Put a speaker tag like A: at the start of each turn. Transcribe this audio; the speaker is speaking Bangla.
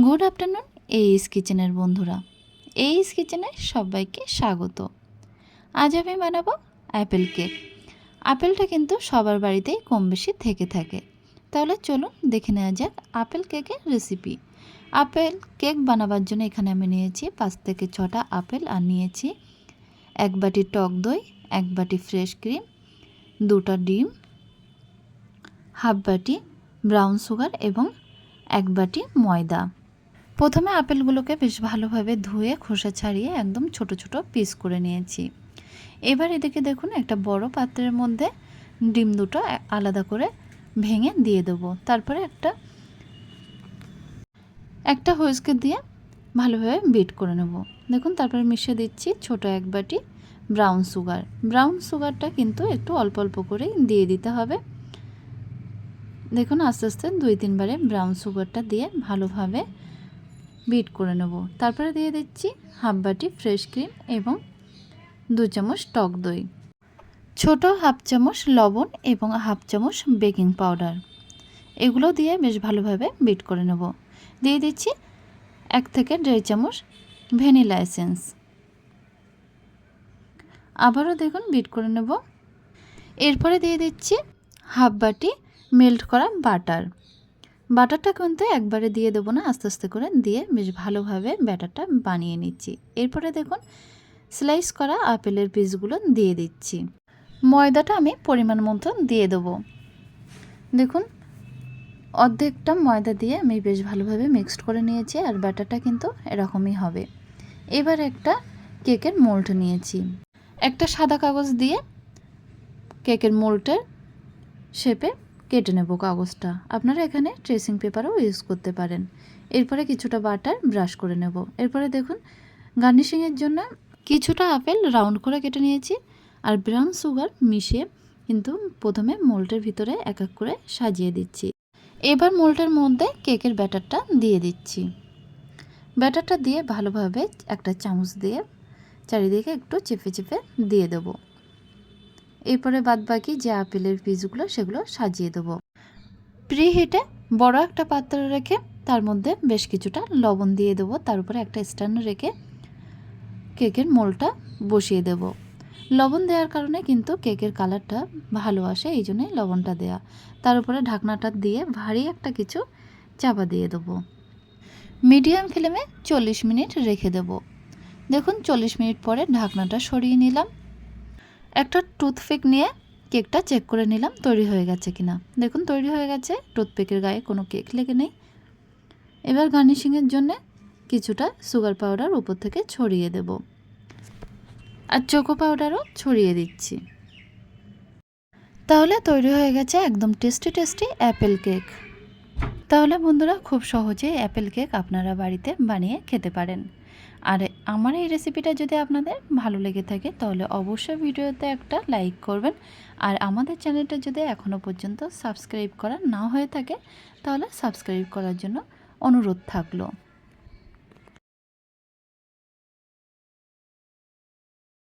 A: গুড আফটারনুন, এইস কিচেনের বন্ধুরা। এইস কিচেনে সবাইকে স্বাগত। আজ আমি বানাবো অ্যাপেল কেক। আপেলটা কিন্তু সবার বাড়িতেই কম বেশি থেকে থাকে। তাহলে চলুন দেখে নেওয়া যাক আপেল কেকের রেসিপি। আপেল কেক বানাবার জন্য এখানে আমি নিয়েছি পাঁচ থেকে ছটা আপেল আর নিয়েছি এক বাটি টক দই, এক বাটি ফ্রেশ ক্রিম, দুটা ডিম, হাফ বাটি ব্রাউন সুগার এবং এক বাটি ময়দা। প্রথমে আপেলগুলোকে বেশ ভালোভাবে ধুয়ে খোসা ছাড়িয়ে একদম ছোট ছোট পিস করে নিয়েছি। এবার এদিকে দেখুন, একটা বড় পাত্রের মধ্যে ডিম দুটো আলাদা করে ভেঙে দিয়ে দেবো। তারপরে একটা একটা হুইস্কে দিয়ে ভালোভাবে বিট করে নেব। দেখুন, তারপরে মিশিয়ে দিচ্ছি ছোট এক বাটি ব্রাউন সুগার। ব্রাউন সুগারটা কিন্তু একটু অল্প অল্প করেই দিয়ে দিতে হবে। দেখুন, আস্তে আস্তে দুই তিনবারে ব্রাউন সুগারটা দিয়ে ভালোভাবে বিট করে নেব। তারপরে দিয়ে দিচ্ছি হাফ বাটি ফ্রেশ ক্রিম এবং দু চামচ টক দই। ছোট হাফ চামচ লবণ এবং হাফ চামচ বেকিং পাউডার। এগুলো দিয়ে বেশ ভালোভাবে বিট করে নেব। দিয়ে দিচ্ছি এক থেকে দেড় চামচ ভ্যানিলা এসেন্স। আবারও দেখুন বিট করে নেব। এরপরে দিয়ে দিচ্ছি হাফ বাটি মেল্ট করা বাটার। বাটারটা কিন্তু একবারে দিয়ে দেবো না, আস্তে আস্তে করে দিয়ে বেশ ভালোভাবে ব্যাটারটা বানিয়ে নিচ্ছি। এরপরে দেখুন স্লাইস করা আপেলের পিসগুলো দিয়ে দিচ্ছি। ময়দাটা আমি পরিমাণ মতো দিয়ে দেবো। দেখুন, অর্ধেকটা ময়দা দিয়ে আমি বেশ ভালোভাবে মিক্সড করে নিয়েছি আর ব্যাটারটা কিন্তু এরকমই হবে। এবার একটা কেকের মোল্ড নিয়েছি। একটা সাদা কাগজ দিয়ে কেকের মোল্ডের শেপে কেটে নেব কাগজটা। আপনারা এখানে ট্রেসিং পেপারও ইউজ করতে পারেন। এরপরে কিছুটা বাটার ব্রাশ করে নেব। এরপরে দেখুন গার্নিশিংয়ের জন্য কিছুটা আপেল রাউন্ড করে কেটে নিয়েছি। আর ব্রাউন সুগার মিশিয়ে কিন্তু প্রথমে মোল্টের ভিতরে এক এক করে সাজিয়ে দিচ্ছি। এবার মোল্টের মধ্যে কেকের ব্যাটারটা দিয়ে দিচ্ছি। ব্যাটারটা দিয়ে ভালোভাবে একটা চামচ দিয়ে চারিদিকে একটু চেপে চেপে দিয়ে দেবো। এরপরে বাদ বাকি যে আপেলের পিসগুলো, সেগুলো সাজিয়ে দেবো। প্রি হিটে বড় একটা পাত্র রেখে তার মধ্যে বেশ কিছুটা লবণ দিয়ে দেবো। তার উপরে একটা স্ট্যান্ড রেখে কেকের মোলটা বসিয়ে দেব। লবণ দেওয়ার কারণে কিন্তু কেকের কালারটা ভালো আসে, এই জন্যই লবণটা দেয়া। তার উপরে ঢাকনাটা দিয়ে ভারী একটা কিছু চাপা দিয়ে দেবো। মিডিয়াম ফ্লেমে চল্লিশ মিনিট রেখে দেব। দেখুন, চল্লিশ মিনিট পরে ঢাকনাটা সরিয়ে নিলাম। একটা টুথপিক নিয়ে কেকটা চেক করে নিলাম, তৈরি হয়ে গেছে কিনা। দেখুন, তৈরি হয়ে গেছে। টুথপিকের গায়ে কোনো কেক লেগে নেই। এবার গার্নিশিংয়ের জন্য কিছুটা সুগার পাউডার উপর থেকে ছড়িয়ে দেব। আর চোকো পাউডারও ছড়িয়ে দিচ্ছি। তাহলে তৈরি হয়ে গেছে একদম টেস্টি টেস্টি অ্যাপেল কেক। তাহলে বন্ধুরা খুব সহজে অ্যাপেল কেক আপনারা বাড়িতে বানিয়ে খেতে পারেন। আর আমার এই রেসিপিটা যদি আপনাদের ভালো লেগে থাকে, তাহলে অবশ্যই ভিডিওতে একটা লাইক করবেন। আর আমাদের চ্যানেলটা যদি এখনও পর্যন্ত সাবস্ক্রাইব করা না হয়ে থাকে, তাহলে সাবস্ক্রাইব করার জন্য অনুরোধ থাকল।